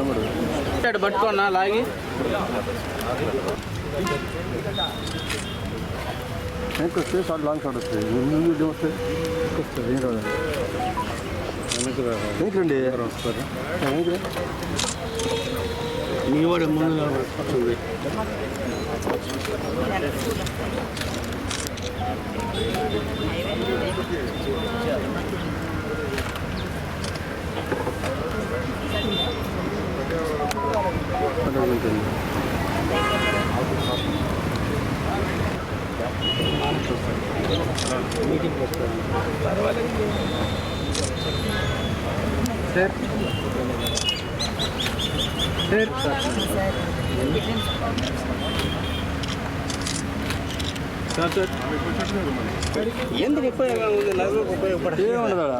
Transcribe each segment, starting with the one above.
ఇటు పట్టుకోన్నా లాగి వెనక్కి వస్తే షార్ట్ లాంగ్ షార్ట్ వస్తుంది ముందు ఇటు వస్తే వస్తుంది ఏం రాదు వెనక్కి రండి వెనక్కి రా. మీ వాడు ముందు నిలబడు. అక్కడ you. Sir sir sir sir ఎందుకు ఉపయోగం ఉంది నలుగురికి ఉపయోగపడే ఏం ఉండదు ఆడ.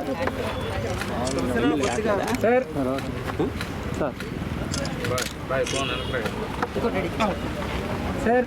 సార్ రా. సార్ సార్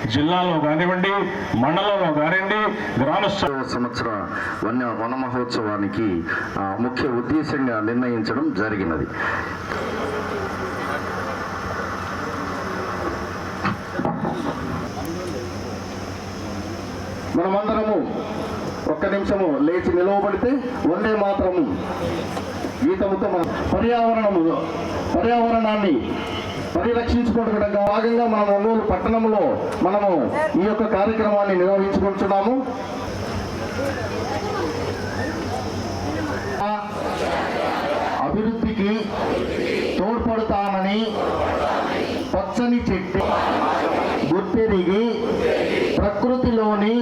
జిల్లాలో కానివ్వండి మండలంలో కానివ్వండి గ్రామ సంవత్సర వన్య వన మహోత్సవానికి ముఖ్య ఉద్దేశంగా నిర్ణయించడం జరిగినది. మనమందరము ఒక్క నిమిషము లేచి నిలవబడితే వందే మాత్రము. గీతముతో మన పర్యావరణము పర్యావరణాన్ని పరిరక్షించుకోవడం భాగంగా మనం ఒంగోలు పట్టణంలో మనము ఈ యొక్క కార్యక్రమాన్ని నిర్వహించుకుంటున్నాము. అభివృద్ధికి తోడ్పడతానని పచ్చని చెట్టు గుర్తెరిగి ప్రకృతిలోని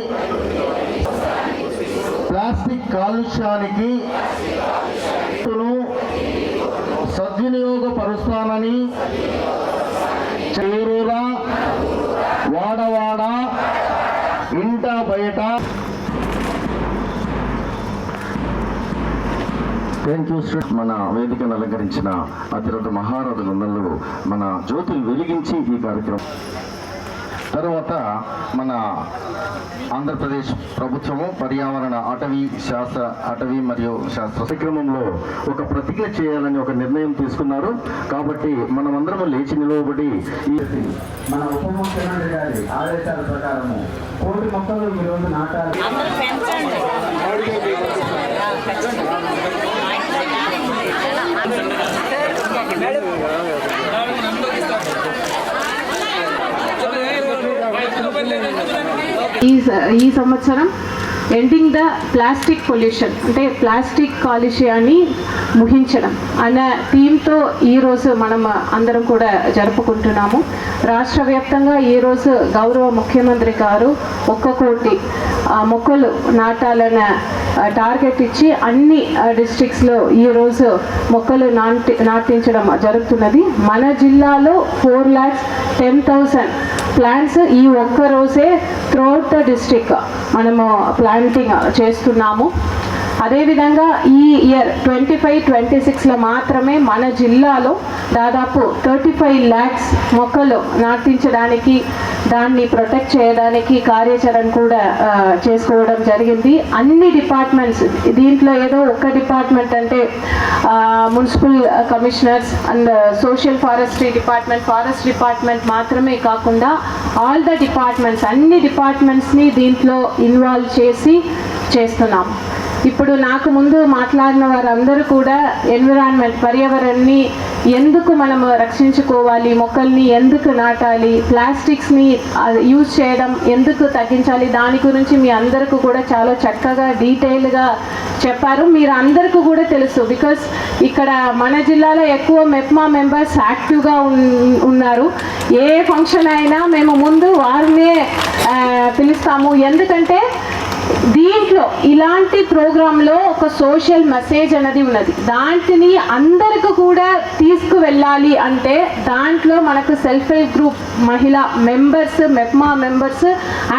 ప్లాస్టిక్ కాలుష్యానికి సద్వినియోగపరుస్తానని చేరూరా వాడవాడ ఇంట బయట. థ్యాంక్ యూ మన వేదికను అలంకరించిన అతిరథ మహారథులందరూ మన జ్యోతులు వెలిగించి ఈ కార్యక్రమం తర్వాత మన ఆంధ్రప్రదేశ్ ప్రభుత్వము పర్యావరణ అటవీ శాస్త్ర అటవీ మరియు శాస్త్ర కార్యక్రమంలో ఒక ప్రతిజ్ఞ చేయాలని ఒక నిర్ణయం తీసుకున్నారు. కాబట్టి మనమందరం లేచి నిలవబడి ఈ మన ఉప ముఖ్యమంత్రి గారి ఆదేశాల ప్రకారము కోటి మొక్కలు ఈరోజు నాటాలి. ఈ స- ఈ సంవత్సరం ఎండింగ్ ద ప్లాస్టిక్ పొల్యూషన్ అంటే ప్లాస్టిక్ కాలుష్యాన్ని ముగించడం అనే థీమ్తో ఈరోజు మనం అందరం కూడా జరుపుకుంటున్నాము. రాష్ట్ర వ్యాప్తంగా ఈరోజు గౌరవ ముఖ్యమంత్రి గారు ఒక్క కోటి మొక్కలు నాటాలన్న టార్గెట్ ఇచ్చి అన్ని డిస్ట్రిక్ట్స్లో ఈరోజు మొక్కలు నాటి నాటించడం జరుగుతున్నది. మన జిల్లాలో four lakhs ten thousand plants ఈ ఒక్క రోజే త్రూఅవుట్ ద డిస్ట్రిక్ట్ మనము ప్లాంటింగ్ చేస్తున్నాము. అదేవిధంగా ఈ ఇయర్ ట్వంటీ ఫైవ్ ట్వంటీ సిక్స్లో మాత్రమే మన జిల్లాలో దాదాపు థర్టీ ఫైవ్ ల్యాక్స్ మొక్కలు నాటించడానికి దాన్ని ప్రొటెక్ట్ చేయడానికి కార్యాచరణ కూడా చేసుకోవడం జరిగింది. అన్ని డిపార్ట్మెంట్స్ దీంట్లో ఏదో ఒక్క డిపార్ట్మెంట్ అంటే municipal commissioners and social forestry department forest department మాత్రమే కాకుండా ఆల్ ద డిపార్ట్మెంట్స్ అన్ని డిపార్ట్మెంట్స్ని దీంట్లో ఇన్వాల్వ్ చేసి చేస్తున్నాం. ఇప్పుడు నాకు ముందు మాట్లాడిన వారందరూ కూడా ఎన్విరాన్మెంట్ పర్యావరణాన్ని ఎందుకు మనం రక్షించుకోవాలి మొక్కల్ని ఎందుకు నాటాలి ప్లాస్టిక్స్ని యూజ్ చేయడం ఎందుకు తగ్గించాలి దాని గురించి మీ అందరికీ కూడా చాలా చక్కగా డీటెయిల్గా చెప్పారు. మీరు అందరికీ కూడా తెలుసు బికాస్ ఇక్కడ మన జిల్లాలో ఎక్కువ మెప్మా మెంబర్స్ యాక్టివ్గా ఉన్- ఉన్నారు. ఏ ఫంక్షన్ అయినా మేము ముందు వారినే పిలుస్తాము. ఎందుకంటే దీంట్లో ఇలాంటి ప్రోగ్రాంలో ఒక సోషల్ మెసేజ్ అనేది ఉన్నది. దాంట్ని అందరికి కూడా తీసుకువెళ్ళాలి అంటే దాంట్లో మనకు సెల్ఫ్ హెల్ప్ గ్రూప్ మహిళా మెంబర్స్ మెప్మా మెంబర్స్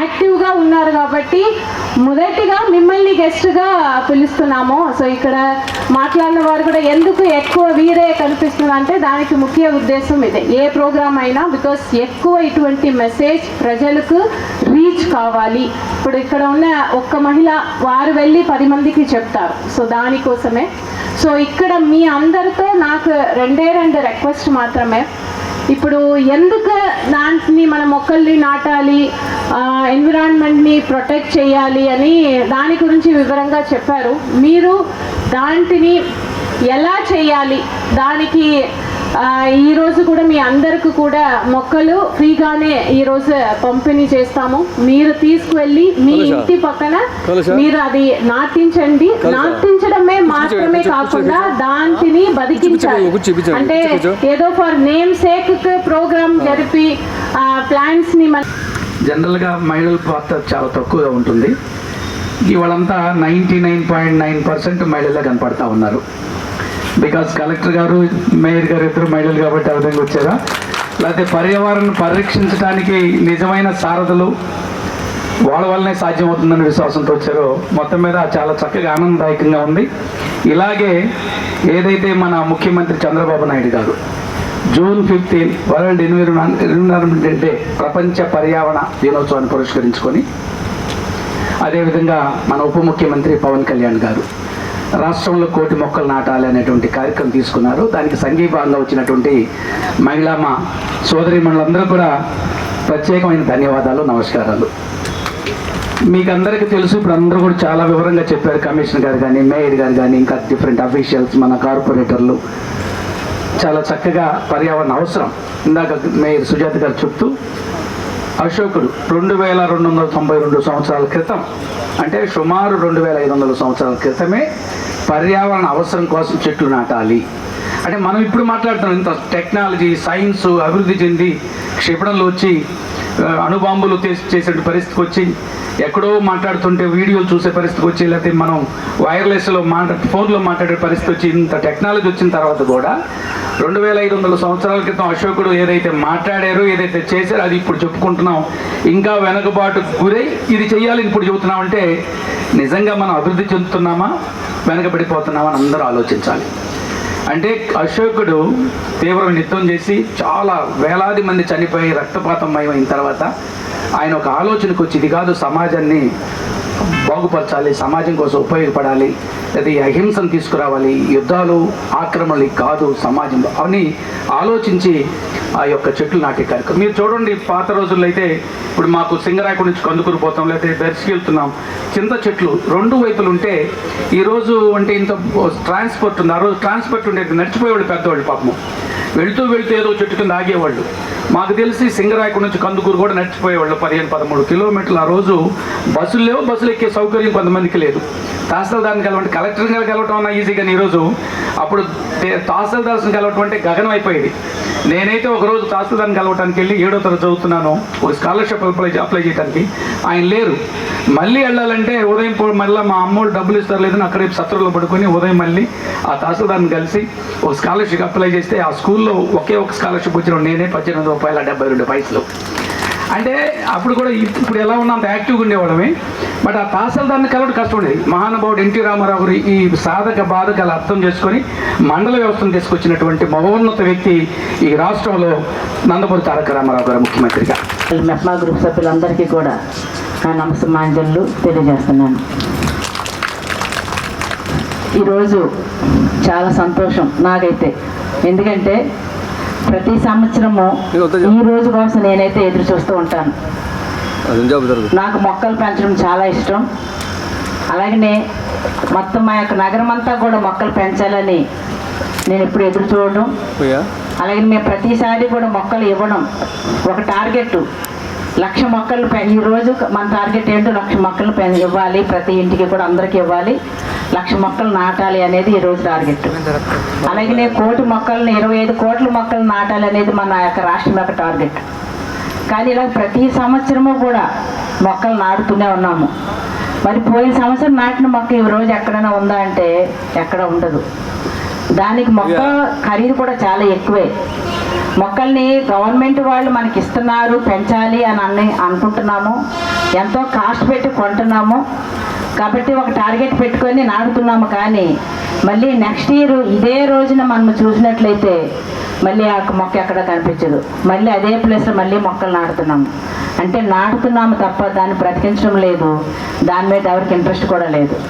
యాక్టివ్గా ఉన్నారు కాబట్టి మొదటిగా మిమ్మల్ని గెస్ట్గా పిలుస్తున్నాము. సో ఇక్కడ మాట్లాడిన వారు కూడా ఎందుకు ఎక్కువ వీరే కనిపిస్తున్నారు అంటే దానికి ముఖ్య ఉద్దేశం ఇదే. ఏ ప్రోగ్రామ్ అయినా బికాస్ ఎక్కువ ఇటువంటి మెసేజ్ ప్రజలకు రీచ్ కావాలి. ఇప్పుడు ఇక్కడ ఉన్న ఒక్క మహిళ వారు వెళ్ళి పది మందికి చెప్తారు. సో దానికోసమే. సో ఇక్కడ మీ అందరితో నాకు రెండే రెండు రిక్వెస్ట్ మాత్రమే. ఇప్పుడు ఎందుకు దాంట్ని మన మొక్కల్ని నాటాలి ఎన్విరాన్మెంట్ని ప్రొటెక్ట్ చేయాలి అని దాని గురించి వివరంగా చెప్పారు. మీరు దాంటిని ఎలా చేయాలి దానికి ఆ, ఈ రోజు కూడా మీ అందరికి కూడా మొక్కలు ఫ్రీగానే ఈ రోజు పంపిణీ చేస్తాము. మీరు తీసుకువెళ్ళి మీ ఇంటి పక్కన మీరు అది నాటించండి. నాటించడమే మాత్రమే కాకుండా దాంటిని బతికించాలి. అంటే ఏదో ఫర్ నేమ్ సేక్ ప్రోగ్రామ్ జరిపి ప్లాంట్స్ని జనరల్గా మహిళల పాత్ర చాలా తక్కువగా ఉంటుంది. ఇవాళంతా ninety nine point nine percent మహిళలే కనపడతా ఉన్నారు. బికాస్ కలెక్టర్ గారు మేయర్ గారు ఇద్దరు మహిళలు కాబట్టి ఆ విధంగా వచ్చారా. లేకపోతే పర్యావరణం పరిరక్షించడానికి నిజమైన సారథులు వాళ్ళ వల్లనే సాధ్యమవుతుందనే విశ్వాసంతో వచ్చారో. మొత్తం మీద చాలా చక్కగా ఆనందదాయకంగా ఉంది. ఇలాగే ఏదైతే మన ముఖ్యమంత్రి Chandrababu Naidu garu June fifteen world environment environment day ప్రపంచ పర్యావరణ దినోత్సవాన్ని పురస్కరించుకొని అదేవిధంగా మన ఉప ముఖ్యమంత్రి పవన్ కళ్యాణ్ గారు రాష్ట్రంలో కోటి మొక్కలు నాటాలి అనేటువంటి కార్యక్రమం తీసుకున్నారు. దానికి సంఘీభావంగా వచ్చినటువంటి మహిళామ సోదరి మనులందరూ కూడా ప్రత్యేకమైన ధన్యవాదాలు నమస్కారాలు. మీకు అందరికీ తెలుసు ఇప్పుడు అందరూ కూడా చాలా వివరంగా చెప్పారు. కమిషనర్ గారు కానీ మేయర్ గారు కానీ ఇంకా డిఫరెంట్ అఫీషియల్స్ మన కార్పొరేటర్లు. చాలా చక్కగా పర్యావరణ అవసరం. ఇందాక మేయర్ సుజాత గారు చెప్తూ అశోకుడు రెండు వేల రెండు వందల తొంభై రెండు సంవత్సరాల క్రితం అంటే సుమారు రెండు వేల ఐదు వందల సంవత్సరాల క్రితమే పర్యావరణ అవసరం కోసం చెట్లు నాటాలి. అంటే మనం ఇప్పుడు మాట్లాడుతున్నాం ఇంత టెక్నాలజీ సైన్స్ అభివృద్ధి చెంది క్షిపణులు వచ్చి అణుబాంబులు చేసే చేసే పరిస్థితికి వచ్చి ఎక్కడో మాట్లాడుతుంటే వీడియోలు చూసే పరిస్థితికి వచ్చి లేకపోతే మనం వైర్లెస్లో మాట్లా ఫోన్లో మాట్లాడే పరిస్థితి వచ్చి ఇంత టెక్నాలజీ వచ్చిన తర్వాత కూడా రెండు వేల ఐదు వందల సంవత్సరాల క్రితం అశోకుడు ఏదైతే మాట్లాడారో ఏదైతే చేశారో అది ఇప్పుడు చెప్పుకుంటున్నాం. ఇంకా వెనకబాటు గురై ఇది చేయాలి ఇప్పుడు చెబుతున్నాం అంటే నిజంగా మనం అభివృద్ధి చెందుతున్నామా వెనకబడిపోతున్నామా అని అందరూ ఆలోచించాలి. అంటే అశోకుడు తీవ్రమైన యుద్ధం చేసి చాలా వేలాది మంది చనిపోయి రక్తపాతం మయమైన తర్వాత ఆయన ఒక ఆలోచనకు వచ్చి ఇది కాదు సమాజాన్ని బాగుపరచాలి సమాజం కోసం ఉపయోగపడాలి అది అహింసను తీసుకురావాలి యుద్ధాలు ఆక్రమణలు కాదు సమాజంలో అని ఆలోచించి ఆ యొక్క చెట్లు నాటే కార్యక్రమం మీరు చూడండి పాత రోజుల్లో అయితే ఇప్పుడు మాకు సింగరాయకు నుంచి కందుకూరు పోతాం లేకపోతే దర్శకి వెళ్తున్నాం చింత చెట్లు రెండు వైపులు ఉంటే ఈరోజు అంటే ఇంత ట్రాన్స్పోర్ట్ ఉంది ఆ రోజు ట్రాన్స్పోర్ట్ ఉండేది నడిచిపోయేవాళ్ళు పెద్దవాళ్ళు పాపము. వెళ్తూ వెళ్తూ ఏదో చెట్టు కింద ఆగేవాళ్ళు. మాకు తెలిసి సింగరాయకు నుంచి కందుకూరు కూడా నడిచిపోయేవాళ్ళు పదిహేను పదమూడు కిలోమీటర్లు. ఆ రోజు బస్సులు లేవు బస్సులు ఎక్కే సౌకర్యం కొంతమందికి లేదు. తహసీల్దార్ని కలవండి. కలెక్టర్ కలవటం అన్న ఈజీ కానీ ఈరోజు అప్పుడు తే- తహసీల్దార్స్ని కలవటం అంటే గగనం అయిపోయేది. నేనైతే ఒక రోజు తహసీల్దార్ని కలవటానికి వెళ్ళి ఏడో తరగతి చదువుతున్నాను. ఒక స్కాలర్షిప్ అప్లై అప్లై చేయడానికి ఆయన లేరు. మళ్ళీ వెళ్ళాలంటే ఉదయం మళ్ళీ మా అమ్మోళ్ళు డబ్బులు ఇస్తారు లేదని అక్కడే సత్రంలో పడుకొని ఉదయం మళ్ళీ ఆ తహసీల్దార్ని కలిసి ఒక స్కాలర్షిప్ అప్లై చేస్తే ఆ స్కూల్లో ఒకే ఒక స్కాలర్షిప్ వచ్చిన నేనే పద్దెనిమిది రూపాయల డెబ్బై రెండు పైసలు. అంటే అప్పుడు కూడా ఇప్పుడు ఎలా ఉన్నా అంత యాక్టివ్గా ఉండేవాళ్ళమే. బట్ ఆ తహసీల్దార్ని కలవడం కష్టం ఉండేది. మహానుభావుడు ఎన్టీ రామారావు ఈ సాధక బాధకాలు అర్థం చేసుకొని మండల వ్యవస్థను తీసుకొచ్చినటువంటి మహోన్నత వ్యక్తి ఈ రాష్ట్రంలో నందమూరి తారక రామారావు గారు ముఖ్యమంత్రిగా. మెప్మా గ్రూప్ సభ్యులందరికీ కూడా నా నమస్మాంజలు తెలియజేస్తున్నాను. ఈరోజు చాలా సంతోషం నాకైతే. ఎందుకంటే ప్రతి సంవత్సరము ఈ రోజు కోసం నేనైతే ఎదురు చూస్తూ ఉంటాను. నాకు మొక్కలు పెంచడం చాలా ఇష్టం. అలాగనే మొత్తం మా యొక్క నగరం అంతా కూడా మొక్కలు పెంచాలని నేను ఎప్పుడు ఎదురు చూడడం అలాగే మేము ప్రతిసారి కూడా మొక్కలు ఇవ్వడం ఒక టార్గెట్. లక్ష మొక్కలు పె- ఈ రోజు మన టార్గెట్ ఏంటో లక్ష మొక్కలు ఇవ్వాలి. ప్రతి ఇంటికి కూడా అందరికి ఇవ్వాలి. లక్ష మొక్కలు నాటాలి అనేది ఈ రోజు టార్గెట్. అలాగే కోటి మొక్కలను ఇరవై ఐదు కోట్ల మొక్కలు నాటాలి అనేది మన యొక్క రాష్ట్రం యొక్క టార్గెట్. కానీ ఇలా ప్రతి సంవత్సరము కూడా మొక్కలు నాటుతూనే ఉన్నాము. మరి పోయిన సంవత్సరం నాటిన మొక్క ఈ రోజు ఎక్కడైనా ఉందా అంటే ఎక్కడ ఉండదు. దానికి మొక్క ఖరీదు కూడా చాలా ఎక్కువే. మొక్కల్ని గవర్నమెంట్ వాళ్ళు మనకి ఇస్తున్నారు పెంచాలి అని అన్ని అనుకుంటున్నాము. ఎంతో కాస్ట్ పెట్టి కొంటున్నాము. కాబట్టి ఒక టార్గెట్ పెట్టుకొని నాటుతున్నాము కానీ మళ్ళీ నెక్స్ట్ ఇయర్ ఇదే రోజున మనం చూసినట్లయితే మళ్ళీ ఆ మొక్క ఎక్కడ కనిపించదు. మళ్ళీ అదే ప్లేస్లో మళ్ళీ మొక్కలు నాటుతున్నాము. అంటే నాటుతున్నాము తప్ప దాన్ని బ్రతికించడం లేదు. దాని మీద ఎవరికి ఇంట్రెస్ట్ కూడా లేదు.